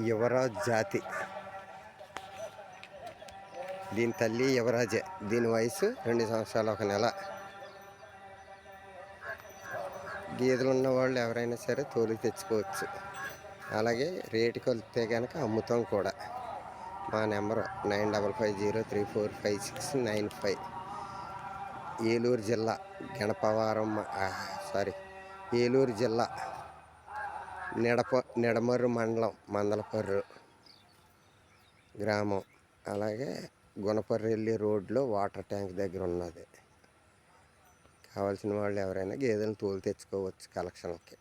యువరాజ్ జాతి దీని తల్లి యువరాజే. దీని వయసు రెండు సంవత్సరాలు ఒక నెల. గేదెలు ఉన్న వాళ్ళు ఎవరైనా సరే తోలి తెచ్చుకోవచ్చు. అలాగే రేటు కొలితే కనుక అమ్ముతాం కూడా. మా number nine double five zero three four five six nine five. Eluru జిల్లా గణపవారం సారీ ఏలూరు జిల్లా నిడప నిడమర్రు మండలం మందలపర్రు గ్రామం. అలాగే గుణపర్రెల్లి రోడ్లో వాటర్ ట్యాంక్ దగ్గర ఉన్నది. కావాల్సిన వాళ్ళు ఎవరైనా గేదెలను తోలు తెచ్చుకోవచ్చు కలెక్షన్కి.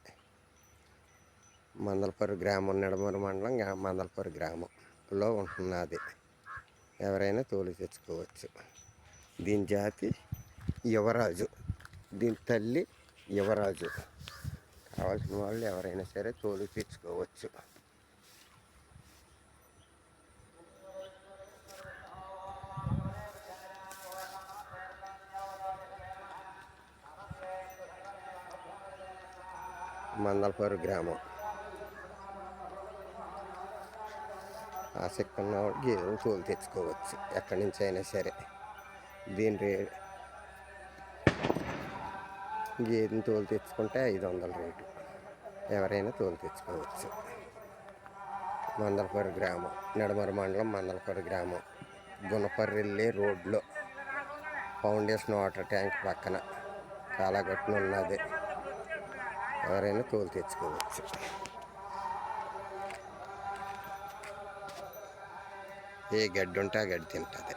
మందలపర్రు గ్రామం నిడమర్రు మండలం మందలపర్రు గ్రామంలో ఉంటున్నది. ఎవరైనా తోలు తెచ్చుకోవచ్చు. దీని జాతి యువరాజు. దీని తల్లి యువరాజు. కావాల్సిన వాళ్ళు ఎవరైనా సరే తోలు తెచ్చుకోవచ్చు మందలపూర్ గ్రామం. ఆసక్తి ఉన్నవాడికి గేదెలు తోలు తెచ్చుకోవచ్చు ఎక్కడి నుంచి అయినా సరే. దీని రేట్ గేదెని తోలు తెచ్చుకుంటే ఐదు వందల రేటు. ఎవరైనా తోలు తెచ్చుకోవచ్చు. మందలపర్రి గ్రామం నిడమర మండలం మందలపర్రి గ్రామం గుణపర్రెల్లి రోడ్లో. ఫౌండేషన్ వాటర్ ట్యాంక్ పక్కన కాలాగట్టున ఉన్నది. ఎవరైనా తోలు తెచ్చుకోవచ్చు. ఏ గడ్డి ఉంటే ఆ గడ్డి తింటుంది.